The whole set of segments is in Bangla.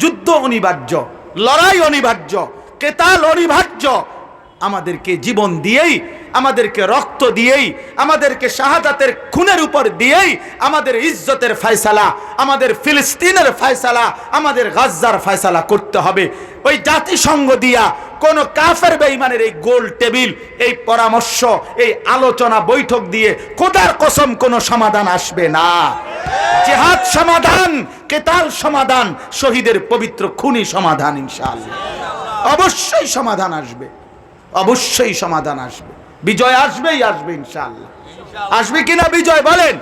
যুদ্ধ অনিবার্য লড়াই অনিবার্য কেতাল অনিবার্য। আমাদেরকে জীবন দিয়েই আমাদেরকে রক্ত দিয়েই, আমাদেরকে শাহাদাতের খুনের উপর দিয়েই আমাদের ইজ্জতের ফয়সালা, আমাদের ফিলিস্তিনের ফয়সালা, আমাদের গাজ্জার ফয়সালা করতে হবে। ওই জাতিসংঘ দিয়া কোন কাফের বেঈমানের এই গোল টেবিল, এই পরামর্শ, এই আলোচনা বৈঠক দিয়ে খোদার কসম কোনো সমাধান আসবে না। জেহাদ সমাধান, কেতাল সমাধান, শহীদের পবিত্র খুনি সমাধান ইনশাআল্লাহ। অবশ্যই সমাধান আসবে। অবশ্যই সমাধান আসবে। বিজয় আসবেই আসবে ইনশাআল্লাহ। আসবে কিনা বিজয় বলেন?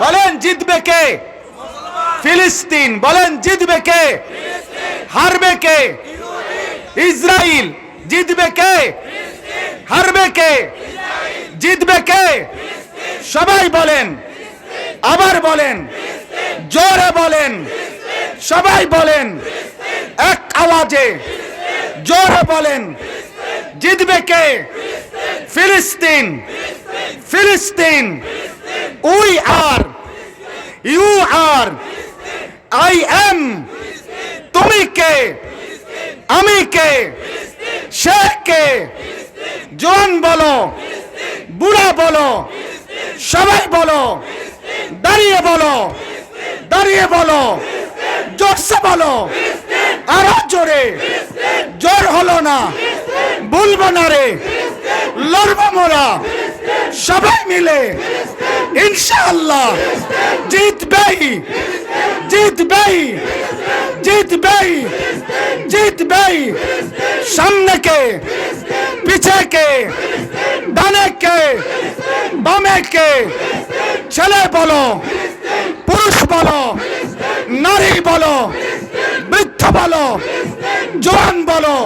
বলেন, জিতবে কে? ফিলিস্তিন। বলেন, জিতবে কে? হারবে কে? ইসরায়েল জিতবে কে? হারবে কে? জিতবে কে? সবাই বলেন। আবার বলেন। জোরে বলেন। সবাই বলেন। এক আওয়াজে। জোরে বলেন। জিতবে কে? ফিলিস্তিন। ফিলিস্তিন। We are. You are. I am. তুমি কে? আমি কে? সে কে? জোয়ান বলো। বুড়া বলো। সবাই বলো। দাঁড়িয়ে বলো। দাঁড়িয়ে বলো। জোরসে বলো। আরও জোরে। জোর হলো না। বলব না রে। লড়বো মোরা। সবাই মিলে। ইনশাআল্লাহ। জিতবেই জিতবেই জিতবেই জিতবেই সামনে কে? পিছে কে? ডানে কে? বামে কে? ছেলে বলো, পুরুষ বলো, নারী বলো বৃদ্ধ বলো। জোয়ান বলো।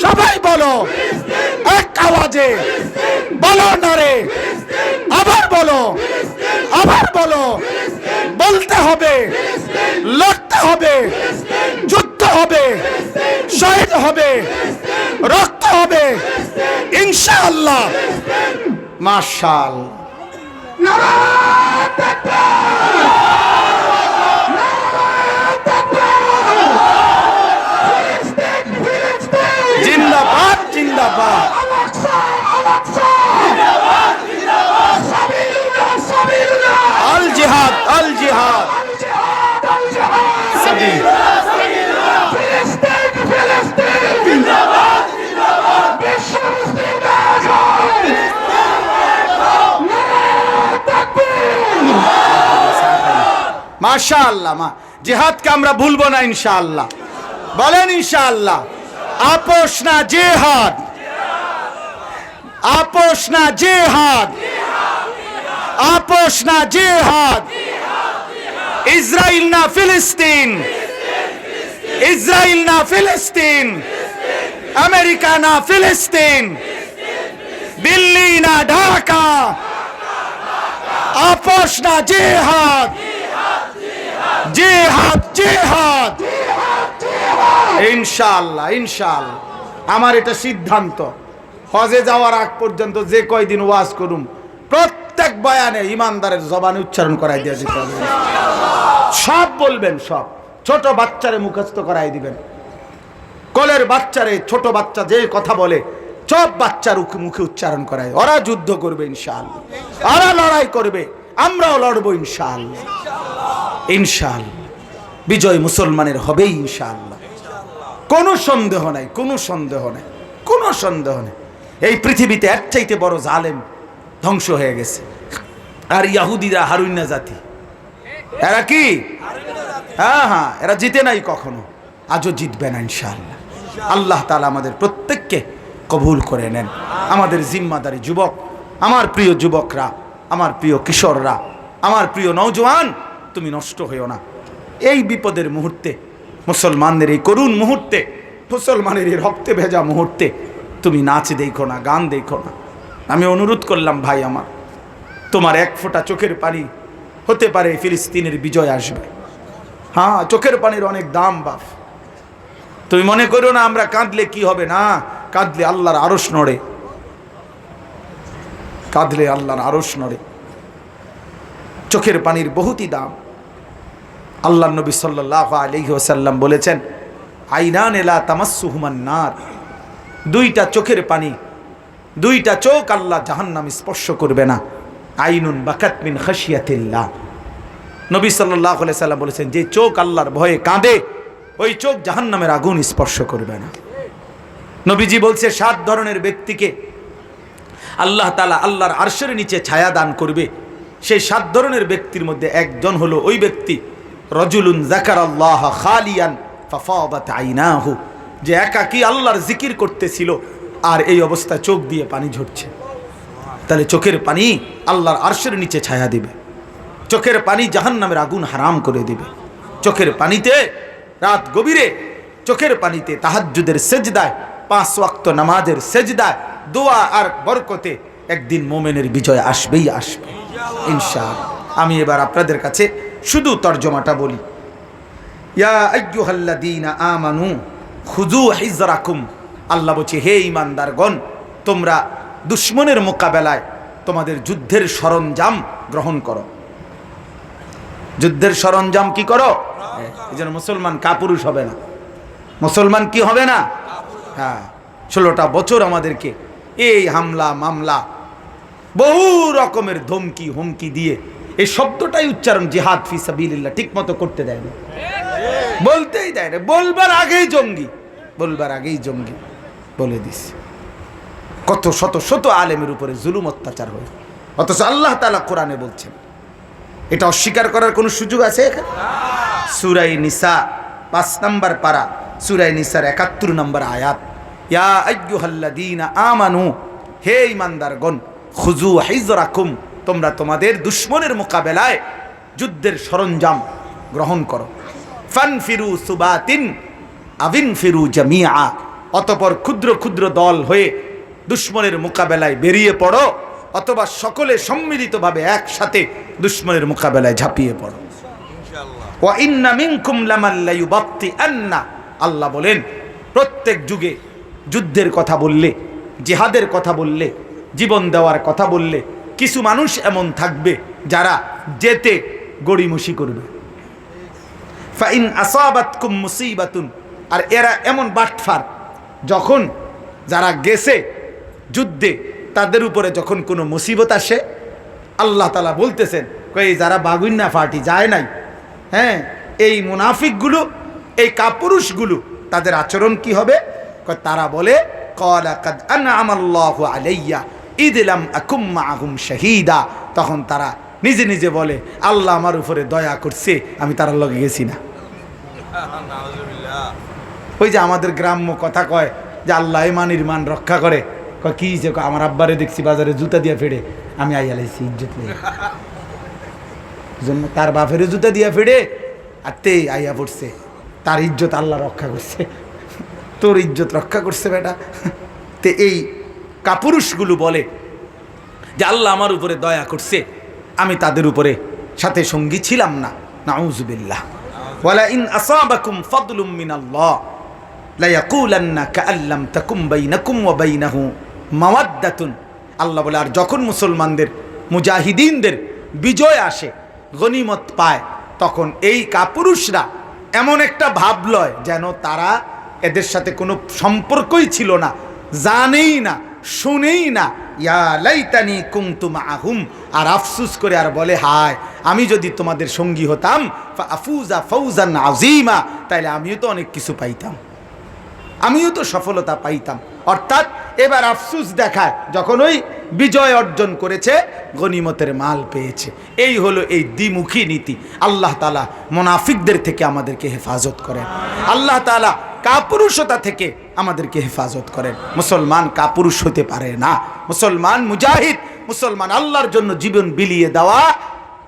সবাই বলো। এক আওয়াজে। বলো না রে আবার বলো। আবার বলো। বলতে হবে। লড়তে হবে। যুদ্ধ হবে। শহীদ হবে। রক্ত হবে। ইনশাআল্লাহ। মাশাল। জিন্দাবাদ আল জিহাদ। মাশাআল্লাহ মা। জিহাদকে আমরা ভুলবো না ইনশাআল্লাহ। বলেন ইনশাআল্লাহ। আপোষ না জেহাদ। আপোষ না জেহাদ। আপোষ না জেহাদ। ইসরায়েল না ফিলিস্তিন। ইসরায়েল না ফিলিস্তিন। আমেরিকা না ফিলিস্তিন। দিল্লি না ঢাকা। আপোষ না জেহাদ। জেহাদ জেহাদ। ইনশাআল্লাহ ইনশাআল্লাহ। আমার এটা সিদ্ধান্ত। হজে যাওয়ার আগ পর্যন্ত যে কয়দিন ওয়াজ করুম, প্রত্যেক বয়ানে ইমানদারের জবানে উচ্চারণ করাই দিয়ে দিতে হবে। সব বলবেন, সব। ছোট বাচ্চারে মুখস্থ করাই দিবেন। কলের বাচ্চারে ছোট বাচ্চা যে কথা বলে, সব বাচ্চার মুখে উচ্চারণ করায় ওরা যুদ্ধ করবে, ইনশাআল্লাহ। ওরা লড়াই করবে, আমরাও লড়বো, ইনশাআল্লাহ। ইনশাআল্লাহ। বিজয় মুসলমানের হবেই, ইনশাআল্লাহ। কোনো সন্দেহ নাই, কোনো সন্দেহ নাই, কোনো সন্দেহ নেই। এই পৃথিবীতে এক চাইতে বড় জালেম ধ্বংস হয়ে গেছে। আর ইয়াহুদিরা হারুইনা জাতি। এরা কি? হ্যাঁ হ্যাঁ এরা জিতে নাই কখনো। আজও জিতবে না, ইনশাআল্লাহ। আল্লাহ তালা আমাদের প্রত্যেককে কবুল করে নেন। আমাদের জিম্মাদারি যুবক, আমার প্রিয় যুবকরা, আমার প্রিয় কিশোররা, আমার প্রিয় নৌজওয়ান তুমি নষ্ট হইও না। এই বিপদের মুহূর্তে, মুসলমানদের এই করুণ মুহূর্তে, মুসলমানের এই রক্তে ভেজা মুহূর্তে, তুমি নাচ দেখো না, গান দেখো না। আমি অনুরোধ করলাম ভাই আমার তোমার এক ফোঁটা চোখের পানি হতে পারে, ফিলিস্তিনের বিজয় আসবে। হ্যাঁ চোখের পানির অনেক দাম, বাপ। তুমি মনে করো না আমরা কাঁদলে কি হবে? না, কাঁদলে আল্লাহর আরস নড়ে। কাঁদলে আল্লাহর আরস নড়ে। চোখের পানির বহুতই দাম। আল্লাহ নবী সাল্লাহ আলহি ওসাল্লাম বলেছেন, আইনান এলা তামাসুহুমান নার। দুইটা চোখের পানি, দুইটা চোখ আল্লাহ জাহান্নাম স্পর্শ করবে না। আইনুন বাকাতমিন খাসিয়াতিল্লাহ নবী সাল্লাহ সাল্লাম বলেছেন, যে চোখ আল্লাহর ভয়ে কাঁদে, ওই চোখ জাহান্নামের আগুন স্পর্শ করবে না। নবীজি বলছে, সাত ধরনের ব্যক্তিকে আল্লাহ তালা আল্লাহর আরশের নিচে ছায়া দান করবে। সেই সাত ধরনের ব্যক্তির মধ্যে একজন হলো ওই ব্যক্তি, রজুলুন জাকার আল্লাহ খালিয়ান ফাফাবাত আইনাহু, যে একাকি আল্লাহর জিকির করতেছিল আর এই অবস্থা চোখ দিয়ে পানি ঝরছে। তাহলে চোখের পানি আল্লাহর আরশের নিচে ছায়া দিবে। চোখের পানি জাহান্নামের আগুন হারাম করে দিবে। চোখের পানিতে রাত গভীরে, চোখের পানিতে তাহাজ্জুদের সেজদায়, পাঁচ ওয়াক্ত নামাজের সেজদায়, দোয়া আর বরকতে একদিন মোমেনের বিজয় আসবেই আসবে। ইনশা আমি এবার আপনাদের কাছে শুধু তর্জমাটা বলি। ইয়া আমানু খুযু হিজরাকুম। আল্লাহ বলছে, হে ঈমানদারগণ, তোমরা দুশ্মনের মোকাবেলায় তোমাদের যুদ্ধের সরঞ্জাম গ্রহণ করো। যুদ্ধের সরঞ্জাম কি করো? এই জন্য মুসলমান কাপুরুষ হবে না। মুসলমান কি হবে না? হ্যাঁ ষোলোটা বছর আমাদেরকে এই হামলা, মামলা, বহু রকমের ধমকি, হুমকি দিয়ে এই শব্দটাই উচ্চারণ জিহাদ ফি সাবিলিল্লাহ ঠিক মতো করতে দেয় না। বলতেই দেয় না। বলবার আগেই জঙ্গি, বলবার আগেই জঙ্গি বলে দিস কত শত শত আলেমের উপরে জুলুম অত্যাচার হয়ে। অথচ আল্লাহ তালা কোরআনে বলছেন, এটা অস্বীকার করার কোনো সুযোগ আছে এখানে? সুরাই নিসা, পাঁচ নাম্বার পারা সুরাই নিসার একাত্তর নম্বর আয়াত, ইয়া আইয়ুহাল্লাযীনা আমানু, হে ইমানদারগণ খুজু হিজরাকুম, তোমরা তোমাদের দুশ্মনের মোকাবেলায় যুদ্ধের সরঞ্জাম গ্রহণ করো। ফানফিরু সুবাতিন আবিন ফিরু জামিয়া অতপর ক্ষুদ্র ক্ষুদ্র দল হয়ে দুশ্মনের মোকাবেলায় বেরিয়ে পড়ো অথবা সকলে সম্মিলিতভাবে একসাথে দুশ্মনের মোকাবেলায় ঝাঁপিয়ে পড়ো। আল্লাহ বলেন প্রত্যেক যুগে যুদ্ধের কথা বললে জেহাদের কথা বললে জীবন দেওয়ার কথা বললে কিছু মানুষ এমন থাকবে যারা যেতে গড়িমসি করবে। ফাইন আসাবাতকুম মুসিবাতুন আর এরা এমন বাটফার যখন যারা গেছে যুদ্ধে তাদের উপরে যখন কোনো মুসিবত আসে আল্লাহ তালা বলতেছেন কই যারা বাগুন্না ফাটি যায় নাই হ্যাঁ এই মুনাফিকগুলো এই কাপুরুষগুলো তাদের আচরণ কি হবে? তারা বলে আলাইয়া ইদিলাম শাহিদা। তখন তারা নিজে নিজে বলে আল্লাহ আমার উপরে দয়া করছে আমি তার লগে গেছি না। ওই যে আমাদের গ্রাম্য কথা কয় যে আল্লাহ মানির মান রক্ষা করে। কি যে আমার আব্বারে দেখছি বাজারে জুতা দিয়ে ফেড়ে, আমি আইয়া লাইছি ইজ্জত নেই জন্য তার বাপের জুতা দিয়া ফেড়ে, আর তে আইয়া পড়ছে। তার ইজ্জত আল্লাহ রক্ষা করছে। তোর ইজ্জত রক্ষা করছে বেটা। তে এই কাপুরুষগুলো বলে যে আল্লাহ আমার উপরে দয়া করছে, আমি তাদের উপরে সাথে সঙ্গী ছিলাম না। নাউজুবিল্লাহ। ওয়ালা মাওয়াদ্দাতুন। আল্লাহ বলে, আর যখন মুসলমানদের, মুজাহিদিনদের বিজয় আসে, গনিমত পায়, তখন এই কাপুরুষরা এমন একটা ভাব লয় যেন তারা এদের সাথে কোনো সম্পর্কই ছিল না, জানেই না, শুনেই না। ইয়া লাইতানি কুমতুম আহুম আর আফসুস করে আর বলে, হায়, আমি যদি তোমাদের সঙ্গী হতাম আফুজা ফৌজান আজিমা তাইলে আমিও তো অনেক কিছু পাইতাম। আমিও তো সফলতা পাইতাম। অর্থাৎ এবার আফসুস দেখায়, যখন ওই বিজয় অর্জন করেছে, গনিমতের মাল পেয়েছে। এই হলো এই দ্বিমুখী নীতি। আল্লাহ তালা মোনাফিকদের থেকে আমাদেরকে হেফাজত করেন। আল্লাহ তালা কাপুরুষতা থেকে আমাদেরকে হেফাজত করেন। মুসলমান কাপুরুষ হতে পারে না। মুসলমান মুজাহিদ, মুসলমান আল্লাহর জন্য জীবন বিলিয়ে দেওয়া,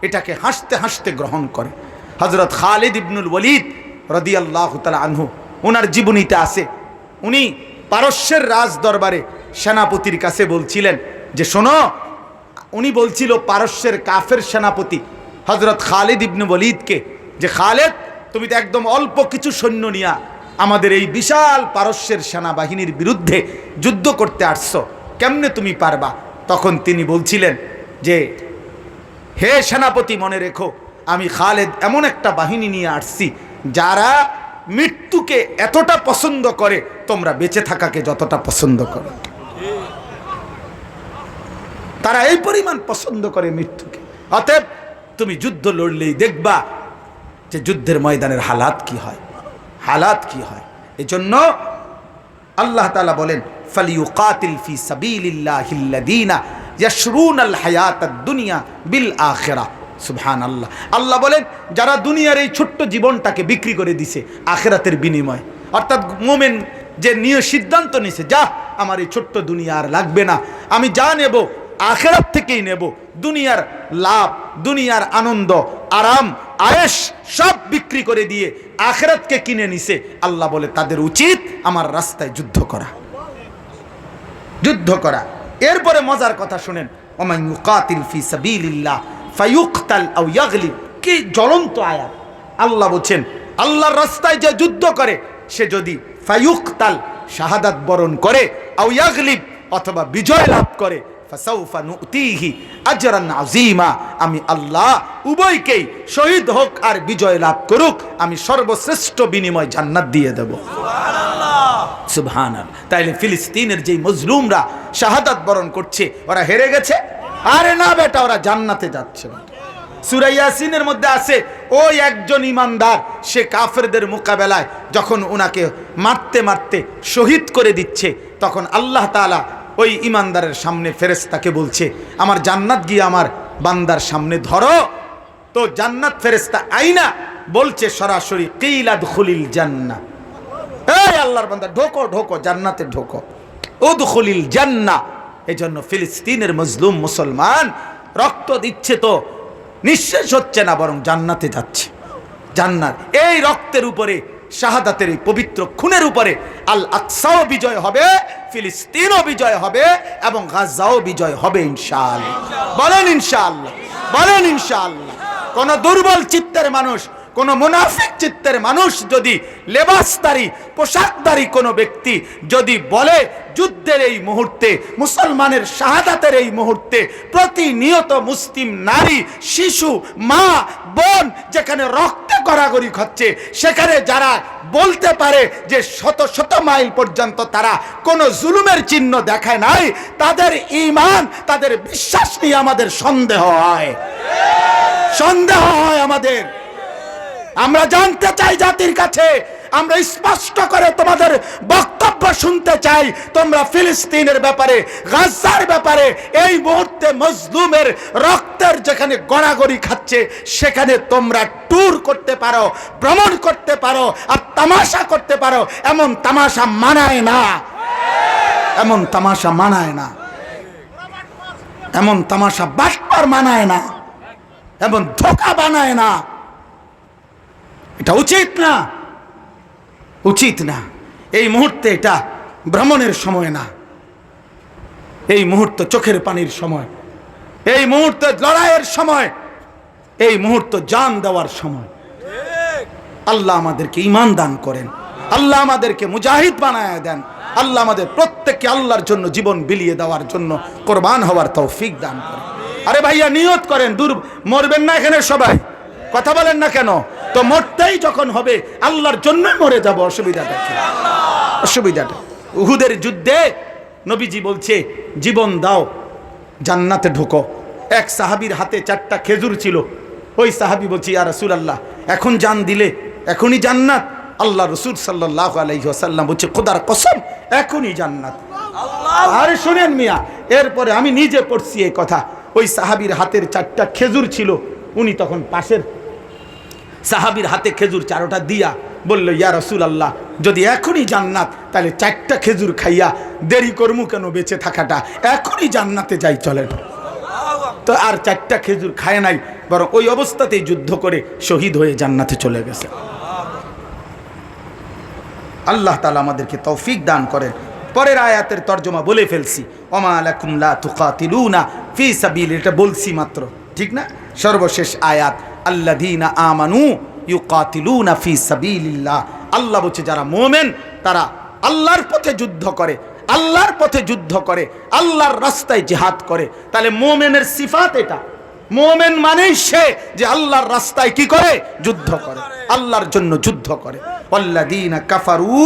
এটাকে হাসতে হাসতে গ্রহণ করে। হজরত খালিদ ইবনুল ওলিদ রদি আল্লাহ তালা আনহু ওনার জীবনীতে আছে, উনি পারস্যের রাজ দরবারে সেনাপতির কাছে বলছিলেন যে, শোনো, উনি বলছিল পারস্যের কাফের সেনাপতি হজরত খালিদ ইবনু বলিদকে যে, খালেদ, তুমি তো একদম অল্প কিছু সৈন্য নিয়া আমাদের এই বিশাল পারস্যের সেনাবাহিনীর বিরুদ্ধে যুদ্ধ করতে আসছো, কেমনে তুমি পারবা? তখন তিনি বলছিলেন যে, হে সেনাপতি, মনে রেখো, আমি খালেদ এমন একটা বাহিনী নিয়ে আসছি যারা মৃত্যুকে এতটা পছন্দ করে, তোমরা বেঁচে থাকাকে যতটা পছন্দ করো। তারা এই পরিমাণ পছন্দ করে মৃত্যুকে। অতএব তুমি যুদ্ধ লড়লেই দেখবা যে যুদ্ধের ময়দানের হালাত কি হয়। হালাত কি হয়। এজন্য আল্লাহ তাআলা বলেন ফালিউকাতিল ফি সাবিলিল্লাহিল্লাযীনা ইয়াশরুনাল হায়াতাদ দুনিয়া বিল আখিরাহ। সুবহানাল্লাহ। আল্লাহ আল্লাহ বলেন, যারা দুনিয়ার এই ছোট্ট জীবনটাকে বিক্রি করে দিছে, আখিরাতের বিনিময়। অর্থাৎ মোমেন যে নিয়ে সিদ্ধান্ত নিছে, যা, আমার এই ছোট্ট দুনিয়া আর লাগবে না। আমি যা নেব, আখেরাত থেকেই নেব। দুনিয়ার লাভ, দুনিয়ার আনন্দ, আরাম আয়েস সব বিক্রি করে দিয়ে আখেরাতকে কিনে নিছে। আল্লাহ বলে, তাদের উচিত আমার রাস্তায় যুদ্ধ করা। যুদ্ধ করা। এরপরে মজার কথা শুনেন ওমান ইউকাতিল ফি সাবিলিল্লাহ। আও ইয়াগলিব। কি জ্বলন্ত আয়াত। আল্লাহ বলছেন, আল্লাহর রাস্তায় যে যুদ্ধ করে, সে যদি ফায়ুকতাল শাহাদাত বরণ করে, আও ইয়াগলিব অথবা বিজয় লাভ করে আমি আল্লাহ উভয়কেই শহীদ হোক আর বিজয় লাভ করুক, আমি সর্বশ্রেষ্ঠ বিনিময় জান্নাত দিয়ে দেব। সুবহান তাইলে ফিলিস্তিনের যেই মজলুমরা শাহাদাত বরণ করছে, ওরা হেরে গেছে? আরে না বেটা, ওরা জান্নাতে যাচ্ছে। সুরাইয়াসিনের মধ্যে আছে, ওই একজন ইমানদার, সে কাফেরদের মোকাবেলায় যখন ওনাকে মারতে মারতে শহীদ করে দিচ্ছে, তখন আল্লাহ তাআলা ওই ইমানদারের সামনে ফেরেস্তাকে বলছে, আমার জান্নাত গিয়ে আমার বান্দার সামনে ধরো। তো জান্নাত ফেরেস্তা আইনা বলছে সরাসরি কিলাদ খুলিল জান্না এই আল্লাহর বান্দা, ঢোকো ঢোকো, জান্নাতে ঢোকো। উদখুলিল জান্নাহ। এই জন্য ফিলিস্তিনের মজলুম মুসলমান রক্ত দিচ্ছে তো নিঃশেষ হচ্ছে না, বরং জান্নাতে যাচ্ছে। জান্নাত, এই রক্তের উপরে, শাহাদাতের এই পবিত্র খুনের উপরে আল আকসাও বিজয় হবে, ফিলিস্তিনও বিজয় হবে এবং গাজাও বিজয় হবে ইনশাআল্লাহ। বলেন ইনশাআল্লাহ বলেন ইনশাআল্লাহ। কোন দুর্বল চিত্তের মানুষ কোন মুনাফিক চিত্তের মানুষ যদি লেবাসদারি, পোশাকদারি কোনো ব্যক্তি যদি বলে, যুদ্ধের এই মুহূর্তে, মুসলমানের শাহাদাতের এই মুহূর্তে প্রতিনিয়ত মুসলিম নারী, শিশু, মা, বোন যেখানে রক্তে গড়াগড়ি খাচ্ছে সেখানে যারা বলতে পারে যে শত শত মাইল পর্যন্ত তারা কোনো জুলুমের চিহ্ন দেখায় নাই, তাদের ইমান তাদের বিশ্বাস নিয়ে আমাদের সন্দেহ হয়। সন্দেহ হয় আমাদের। আমরা জানতে চাই জাতির কাছে, আমরা স্পষ্ট করে তোমাদের বক্তব্য শুনতে চাই, তোমরা ফিলিস্তিনের ব্যাপারে গাজার ব্যাপারে, এই মুহূর্তে মজলুমের রক্তের যেখানে গড়াগড়ি খাচ্ছে, সেখানে তোমরা ট্যুর করতে পারো, ভ্রমণ করতে পারো আর তামাশা করতে পারো, এমন তামাশা মানায় না। এমন তামাশা মানায় না। এমন তামাশা বাটপার মানায় না। এমন ধোকা বানায় না। এটা উচিত না। উচিত না। এই মুহূর্তে এটা ভ্রমণের সময় না। এই মুহূর্ত চোখের পানির সময়। এই মুহূর্ত লড়াইয়ের সময়। এই মুহূর্ত জান দেওয়ার সময়। আল্লাহ আমাদেরকে ইমান দান করেন। আল্লাহ আমাদেরকে মুজাহিদ বানায় দেন। আল্লাহ আমাদের প্রত্যেককে আল্লাহর জন্য জীবন বিলিয়ে দেওয়ার জন্য কোরবান হওয়ার তৌফিক দান করেন। আরে ভাইয়া, নিয়ত করেন। দূর মরবেন না এখানে সবাই। কথা বলেন না কেন? তো মরতেই যখন হবে আল্লাহর জন্যই মরে যাব অসুবিধাটা অসুবিধাটা। উহুদের যুদ্ধে নবীজি বলছে জীবন দাও জান্নাতে ঢোকো। এক সাহাবির হাতে চারটা খেজুর ছিল। ওই সাহাবি বলছি ইয়া রাসূল আল্লাহ এখন জান দিলে এখনই জান্নাত। আল্লাহ রসুল সাল্লাহ আলাইসাল্লাম বলছে খোদার কসম এখনই জান্নাত। আরে শুনেন মিয়া এরপরে আমি নিজে পড়ছি এই কথা। ওই সাহাবির হাতের চারটা খেজুর ছিল উনি তখন পাশের সাহাবির হাতে খেজুর চারোটা দিয়া বলল, ইয়া রসুল আল্লাহ যদি এখনই জান্নাত, তাহলে চারটা খেজুর খাইয়া দেরি করমু কেন বেঁচে থাকাটা? এখনই জান্নাতে যাই, চলেন। তো আর চারটা খেজুর খায় নাই, বরং ওই অবস্থাতেই যুদ্ধ করে শহীদ হয়ে জান্নাতে চলে গেছে। আল্লাহ তালা আমাদেরকে তৌফিক দান করেন। পরের আয়াতের তর্জমা বলে ফেলছি, ওমা তুকাতিলুনা ফি সাবিল এটা বলছি মাত্র, ঠিক না? সর্বশেষ আয়াত আল্লাযীনা আমানু ইউকাতিলুনা ফি সাবিলিল্লাহ। আল্লাহ বলছে, যারা মোমেন, তারা আল্লাহর পথে যুদ্ধ করে, আল্লাহর পথে যুদ্ধ করে, আল্লাহর রাস্তায় জিহাদ করে। তাহলে মোমেনের সিফাত এটা। মোমেন মানেই সে যে আল্লাহর রাস্তায় কি করে? যুদ্ধ করে, আল্লাহর জন্য যুদ্ধ করে। ওয়াল্লাযীনা কাফারু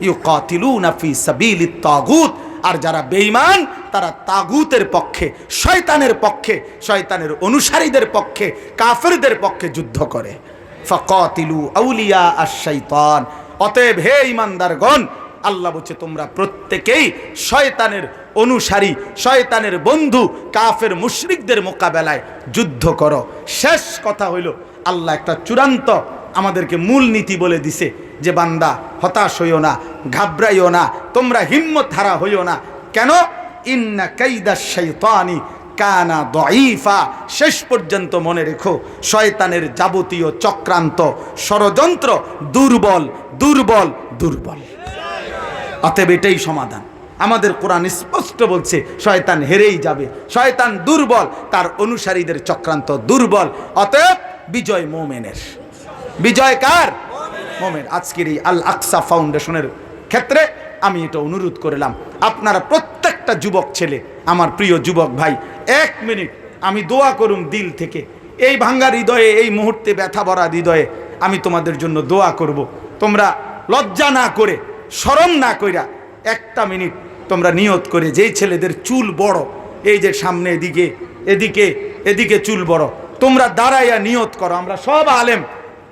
ইউকাতিলুনা ফি সাবিলিত তাগুত। আর যারা বেঈমান, তারা তাগুতের পক্ষে, শয়তানের পক্ষে, শয়তানের অনুসারীদের পক্ষে, কাফেরদের পক্ষে যুদ্ধ করে। ফাকাতিলু আউলিয়া আশ-শাইতান। অতএব হে ঈমানদারগণ, আল্লাহ বলছে, তোমরা প্রত্যেকেই শয়তানের অনুসারী, শয়তানের বন্ধু, কাফের মুশরিকদের মোকাবেলায় যুদ্ধ করো। শেষ কথা হইল আল্লাহ একটা চূড়ান্ত আমাদেরকে মূল নীতি বলে দিছে যে বান্দা হতাশ হইও না, ঘাবড়াইও না, তোমরা হিম্মত হারা হইও না। কেন? ইন্না কাইদা শৈতানি কানা দঈফা। শেষ পর্যন্ত মনে রেখো, শয়তানের যাবতীয় চক্রান্ত ষড়যন্ত্র দুর্বল দুর্বল দুর্বল। অতএব এটাই সমাধান। আমাদের কোরআন স্পষ্ট বলছে, শয়তান হেরেই যাবে। শয়তান দুর্বল, তার অনুসারীদের চক্রান্ত দুর্বল। অতএব বিজয় মোমেনের। বিজয় কার? মোমেন। আজকের এই আল আকসা ফাউন্ডেশনের ক্ষেত্রে আমি এটা অনুরোধ করলাম। আপনারা প্রত্যেকটা যুবক ছেলে, আমার প্রিয় যুবক ভাই, এক মিনিট আমি দোয়া করুম দিল থেকে। এই ভাঙ্গা হৃদয়ে, এই মুহূর্তে ব্যথা ভরা হৃদয়ে আমি তোমাদের জন্য দোয়া করব। তোমরা লজ্জা না করে, শরম না কইরা একটা মিনিট তোমরা নিয়ত করে, যেই ছেলেদের চুল বড়, এই যে সামনে এদিকে এদিকে এদিকে চুল বড় তোমরা দাঁড়াইয়া নিয়ত করো, আমরা সব আলেম,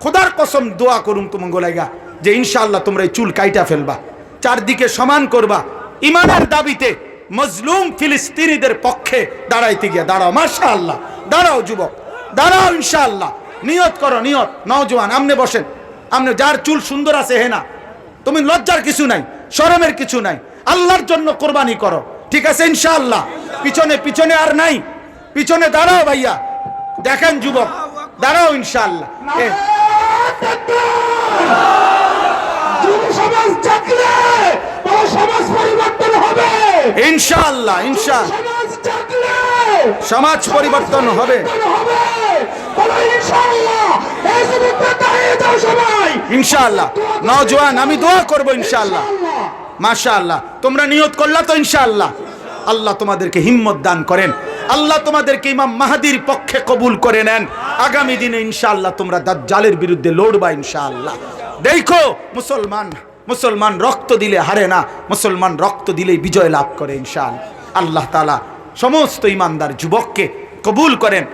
খোদার কসম দোয়া করুম তোমার গোলাইগা যে ইনশাআল্লাহ তোমরা এই চুল কাইটা ফেলবা, চারদিকে সমান করবা ইমানের দাবিতে মজলুম ফিলিস্তিনিদের পক্ষে দাঁড়াইতে গিয়া দাঁড়াও মাশা আল্লাহ দাঁড়াও যুবক, দাঁড়াও ইনশাআল্লাহ, নিয়ত করো, নিয়ত নওজোয়ান আমনে বসেন, আমনে, যার চুল সুন্দর আছে হে না, তুমি লজ্জার কিছু নাই, শরমের কিছু নাই, আল্লাহর জন্য কোরবানি করো, ঠিক আছে ইনশাআল্লাহ, পিছনে পিছনে আর নাই, পিছনে দাঁড়াও ভাইয়া দেখেন যুবক দাঁড়াও ইনশাল্লাহ যুব সমাজ পরিবর্তন হবে। ইনশাআল্লাহ নওজোয়ান আমি দোয়া করব ইনশাআল্লাহ। মাশাআল্লাহ। তোমরা নিয়ত করলা তো ইনশাআল্লাহ। আল্লাহ তোমাদেরকে হিম্মত দান করেন। আল্লাহ তোমাদেরকে ইমাম মাহাদির পক্ষে কবুল করে নেন। আগামী দিনে ইনশাআল্লাহ তোমরা দাজ্জালের বিরুদ্ধে লড়বা ইনশাআল্লাহ। দেখো, মুসলমান মুসলমান রক্ত দিলে হারে না, মুসলমান রক্ত দিলেই বিজয় লাভ করে ইনশাআল্লাহ। আল্লাহ তালা সমস্ত ইমানদার যুবককে কবুল করেন।